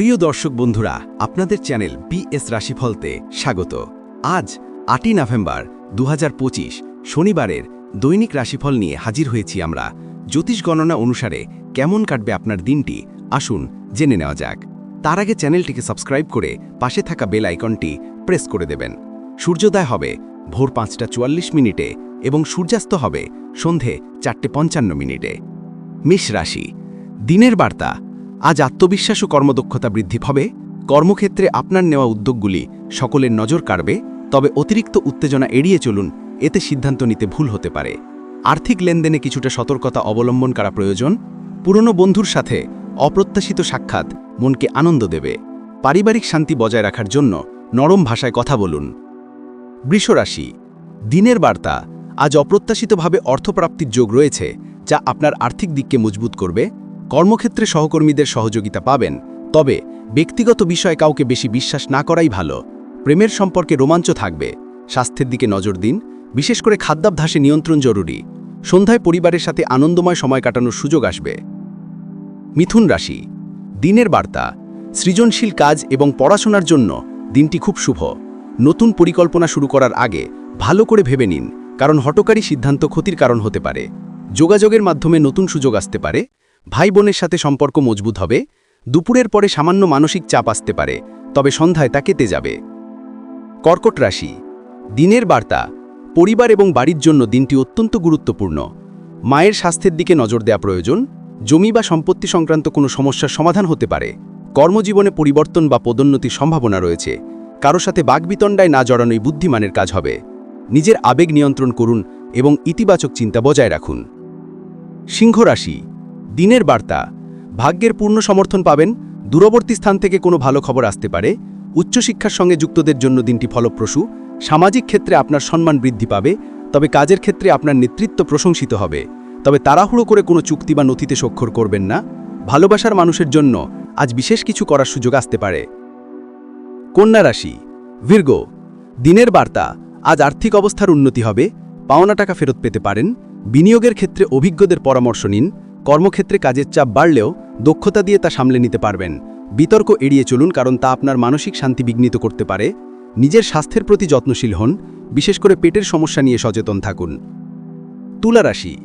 প্রিয় দর্শক বন্ধুরা, আপনাদের চ্যানেল বিএস রাশিফলতে স্বাগত। আজ আটই নভেম্বর দু হাজার পঁচিশ, শনিবারের দৈনিক রাশিফল নিয়ে হাজির হয়েছি আমরা। জ্যোতিষ গণনা অনুসারে কেমন কাটবে আপনার দিনটি, আসুন জেনে নেওয়া যাক। তার আগে চ্যানেলটিকে সাবস্ক্রাইব করে পাশে থাকা বেল আইকনটি প্রেস করে দেবেন। সূর্যোদয় হবে ভোর পাঁচটা চুয়াল্লিশ মিনিটে এবং সূর্যাস্ত হবে সন্ধে চারটে পঞ্চান্ন মিনিটে। মেষ রাশি, দিনের বার্তা আজ আত্মবিশ্বাস ও কর্মদক্ষতা বৃদ্ধি হবে কর্মক্ষেত্রে আপনার নেওয়া উদ্যোগগুলি সকলের নজর কাড়বে। তবে অতিরিক্ত উত্তেজনা এড়িয়ে চলুন, এতে সিদ্ধান্ত নিতে ভুল হতে পারে। আর্থিক লেনদেনে কিছুটা সতর্কতা অবলম্বন করা প্রয়োজন। পুরনো বন্ধুর সাথে অপ্রত্যাশিত সাক্ষাৎ মনকে আনন্দ দেবে। পারিবারিক শান্তি বজায় রাখার জন্য নরম ভাষায় কথা বলুন। বৃষরাশি, দিনের বার্তা, আজ অপ্রত্যাশিতভাবে অর্থপ্রাপ্তির যোগ রয়েছে, যা আপনার আর্থিক দিককে মজবুত করবে। কর্মক্ষেত্রে সহকর্মীদের সহযোগিতা পাবেন, তবে ব্যক্তিগত বিষয়ে কাউকে বেশি বিশ্বাস না করাই ভালো। প্রেমের সম্পর্কে রোমাঞ্চ থাকবে, স্বাস্থ্যের দিকে নজর দিন, বিশেষ করে খাদ্যাভ্যাসে নিয়ন্ত্রণ জরুরি। সন্ধ্যায় পরিবারের সাথে আনন্দময় সময় কাটানোর সুযোগ আসবে। মিথুন রাশি, দিনের বার্তা, সৃজনশীল কাজ এবং পড়াশোনার জন্য দিনটি খুব শুভ। নতুন পরিকল্পনা শুরু করার আগে ভালো করে ভেবে নিন, কারণ হটকারী সিদ্ধান্ত ক্ষতির কারণ হতে পারে। যোগাযোগের মাধ্যমে নতুন সুযোগ আসতে পারে ভাই বোনের সাথে সম্পর্ক মজবুত হবে, দুপুরের পরে সামান্য মানসিক চাপ আসতে পারে, তবে সন্ধ্যায় তা কেটে যাবে। কর্কট রাশি। দিনের বার্তা, পরিবার এবং বাড়ির জন্য দিনটি অত্যন্ত গুরুত্বপূর্ণ। মায়ের স্বাস্থ্যের দিকে নজর দেওয়া প্রয়োজন, জমি বা সম্পত্তি সংক্রান্ত কোনো সমস্যার সমাধান হতে পারে। কর্মজীবনে পরিবর্তন বা পদোন্নতির সম্ভাবনা রয়েছে। কারও সাথে বাগবিতণ্ডায় না জড়ানোই বুদ্ধিমানের কাজ হবে। নিজের আবেগ নিয়ন্ত্রণ করুন এবং ইতিবাচক চিন্তা বজায় রাখুন। সিংহ রাশি। দিনের বার্তা। ভাগ্যের পূর্ণ সমর্থন পাবেন, দূরবর্তী স্থান থেকে কোনো ভালো খবর আসতে পারে, উচ্চশিক্ষার সঙ্গে যুক্তদের জন্য দিনটি ফলপ্রসূ, সামাজিক ক্ষেত্রে আপনার সম্মান বৃদ্ধি পাবে, তবে কাজের ক্ষেত্রে আপনার নেতৃত্ব প্রশংসিত হবে। তবে তাড়াহুড়ো করে কোনো চুক্তি বা নথিতে স্বাক্ষর করবেন না, ভালোবাসার মানুষের জন্য আজ বিশেষ কিছু করার সুযোগ আসতে পারে। কন্যা রাশি, ভির্গো, দিনের বার্তা, আজ আর্থিক অবস্থার উন্নতি হবে, পাওনা টাকা ফেরত পেতে পারেন, বিনিয়োগের ক্ষেত্রে অভিজ্ঞদের পরামর্শ নিন কর্মক্ষেত্রে কাজের চাপ বাড়লেও দক্ষতা দিয়ে তা সামলে নিতে পারবেন। বিতর্ক এড়িয়ে চলুন, কারণ তা আপনার মানসিক শান্তি বিঘ্নিত করতে পারে। নিজের স্বাস্থ্যের প্রতি যত্নশীল হন, বিশেষ করে পেটের সমস্যা নিয়ে সচেতন থাকুন। তুলা রাশি।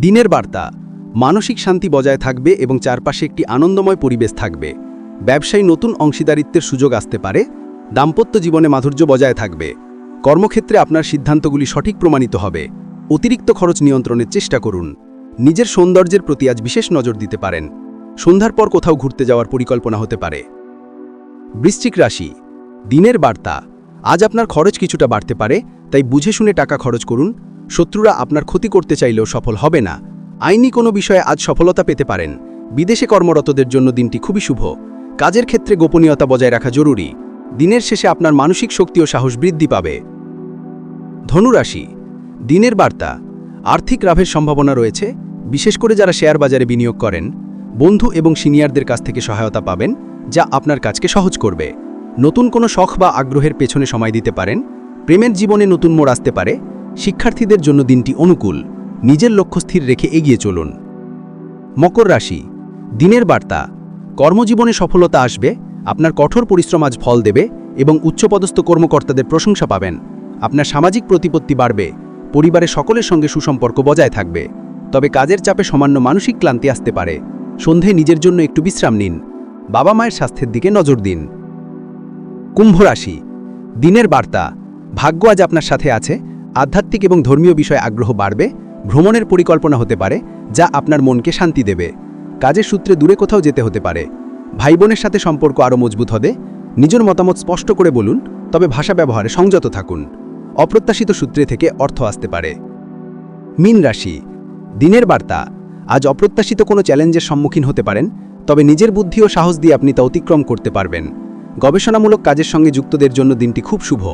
দিনের বার্তা, মানসিক শান্তি বজায় থাকবে এবং চারপাশে একটি আনন্দময় পরিবেশ থাকবে। ব্যবসায়ী নতুন অংশীদারিত্বের সুযোগ আসতে পারে, দাম্পত্য জীবনে মাধুর্য বজায় থাকবে। কর্মক্ষেত্রে আপনার সিদ্ধান্তগুলি সঠিক প্রমাণিত হবে। অতিরিক্ত খরচ নিয়ন্ত্রণের চেষ্টা করুন। নিজের সৌন্দর্যের প্রতি আজ বিশেষ নজর দিতে পারেন। সন্ধ্যার পর কোথাও ঘুরতে যাওয়ার পরিকল্পনা হতে পারে। বৃশ্চিক রাশি, দিনের বার্তা। আজ আপনার খরচ কিছুটা বাড়তে পারে, তাই বুঝে শুনে টাকা খরচ করুন। শত্রুরা আপনার ক্ষতি করতে চাইলেও সফল হবে না। আইনি কোনো বিষয়ে আজ সফলতা পেতে পারেন। বিদেশে কর্মরতদের জন্য দিনটি খুবই শুভ। কাজের ক্ষেত্রে গোপনীয়তা বজায় রাখা জরুরি। দিনের শেষে আপনার মানসিক শক্তি ও সাহস বৃদ্ধি পাবে। ধনুরাশি, দিনের বার্তা। আর্থিক লাভের সম্ভাবনা রয়েছে। বিশেষ করে যারা শেয়ার বাজারে বিনিয়োগ করেন, বন্ধু এবং সিনিয়রদের কাছ থেকে সহায়তা পাবেন, যা আপনার কাজকে সহজ করবে। নতুন কোনো শখ বা আগ্রহের পেছনে সময় দিতে পারেন, প্রেমের জীবনে নতুন মোড় আসতে পারে, শিক্ষার্থীদের জন্য দিনটি অনুকূল, নিজের লক্ষ্য স্থির রেখে এগিয়ে চলুন। মকর রাশি, দিনের বার্তা, কর্মজীবনে সফলতা আসবে, আপনার কঠোর পরিশ্রম আজ ফল দেবে এবং উচ্চপদস্থ কর্মকর্তাদের প্রশংসা পাবেন। আপনার সামাজিক প্রতিপত্তি বাড়বে, পরিবারের সকলের সঙ্গে সুসম্পর্ক বজায় থাকবে। তবে কাজের চাপে সামান্য মানসিক ক্লান্তি আসতে পারে। সন্ধে নিজের জন্য একটু বিশ্রাম নিন। বাবা মায়ের স্বাস্থ্যের দিকে নজর দিন। কুম্ভ রাশি। দিনের বার্তা। ভাগ্য আজ আপনার সাথে আছে। আধ্যাত্মিক এবং ধর্মীয় বিষয়ে আগ্রহ বাড়বে। ভ্রমণের পরিকল্পনা হতে পারে, যা আপনার মনকে শান্তি দেবে। কাজের সূত্রে দূরে কোথাও যেতে হতে পারে। ভাই বোনের সাথে সম্পর্ক আরও মজবুত হবে। নিজের মতামত স্পষ্ট করে বলুন, তবে ভাষা ব্যবহারে সংযত থাকুন। অপ্রত্যাশিত সূত্রে থেকে অর্থ আসতে পারে। মিন রাশি। দিনের বার্তা। আজ অপ্রত্যাশিত কোনো চ্যালেঞ্জের সম্মুখীন হতে পারেন, তবে নিজের বুদ্ধি ও সাহস দিয়ে আপনি তা অতিক্রম করতে পারবেন। গবেষণামূলক কাজের সঙ্গে যুক্তদের জন্য দিনটি খুব শুভ।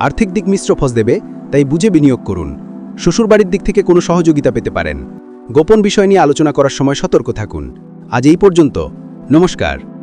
আর্থিক দিক মিশ্র ফস দেবে, তাই বুঝে বিনিয়োগ করুন। শ্বশুরবাড়ির দিক থেকে কোনো সহযোগিতা পেতে পারেন। গোপন বিষয় নিয়ে আলোচনা করার সময় সতর্ক থাকুন। আজ এই পর্যন্ত। নমস্কার।